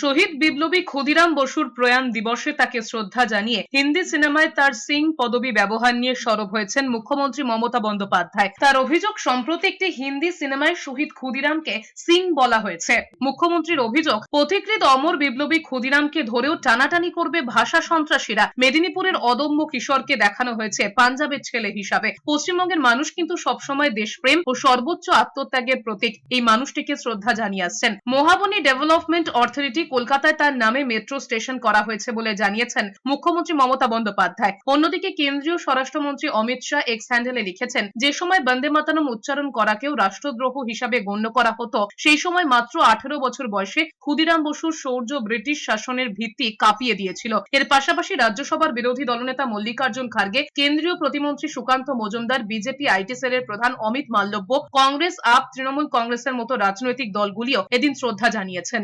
শহীদ বিপ্লবী ক্ষুদিরাম বসুর প্রয়াণ দিবসে তাকে শ্রদ্ধা জানিয়ে হিন্দি সিনেমায় তার সিং পদবি ব্যবহার নিয়ে সরব হয়েছেন মুখ্যমন্ত্রী মমতা বন্দ্যোপাধ্যায়। তার অভিযোগ সম্প্রতি একটি হিন্দি সিনেমায় শহীদ ক্ষুদিরামকে সিং বলা হয়েছে। মুখ্যমন্ত্রীর অভিযোগ পথিকৃত অমর বিপ্লবী ক্ষুদিরামকে ধরেও টানাটানি করবে ভাষা সন্ত্রাসীরা। মেদিনীপুরের অদম্য কিশোরকে দেখানো হয়েছে পাঞ্জাবের ছেলে হিসাবে। পশ্চিমবঙ্গের মানুষ কিন্তু সবসময় দেশপ্রেম ও সর্বোচ্চ আত্মত্যাগের প্রতীক। এই মানুষটিকে শ্রদ্ধা জানিয়ে আসছেন। মহাবনী ডেভেলপমেন্ট অথরিটি কলকাতায় তার নামে মেট্রো স্টেশন করা হয়েছে বলে জানিয়েছেন মুখ্যমন্ত্রী মমতা বন্দ্যোপাধ্যায়। অন্যদিকে কেন্দ্রীয় স্বরাষ্ট্রমন্ত্রী অমিত শাহ এক্স হ্যান্ডেলে লিখেছেন, যে সময় বন্দে মাতানম উচ্চারণ করাকেও রাষ্ট্রদ্রোহ হিসাবে গণ্য করা হতো, সেই সময় মাত্র আঠেরো বছর বয়সে ক্ষুদিরাম বসুর শৌর্য ব্রিটিশ শাসনের ভিত্তি কাঁপিয়ে দিয়েছিল। এর পাশাপাশি রাজ্যসভার বিরোধী দলনেতা মল্লিকার্জুন খার্গে, কেন্দ্রীয় প্রতিমন্ত্রী সুকান্ত মজুমদার, বিজেপি আইটি সেলের প্রধান অমিত মাল্লব্য কংগ্রেস আপ তৃণমূল কংগ্রেসের মতো রাজনৈতিক দলগুলিও এদিন শ্রদ্ধা জানিয়েছেন।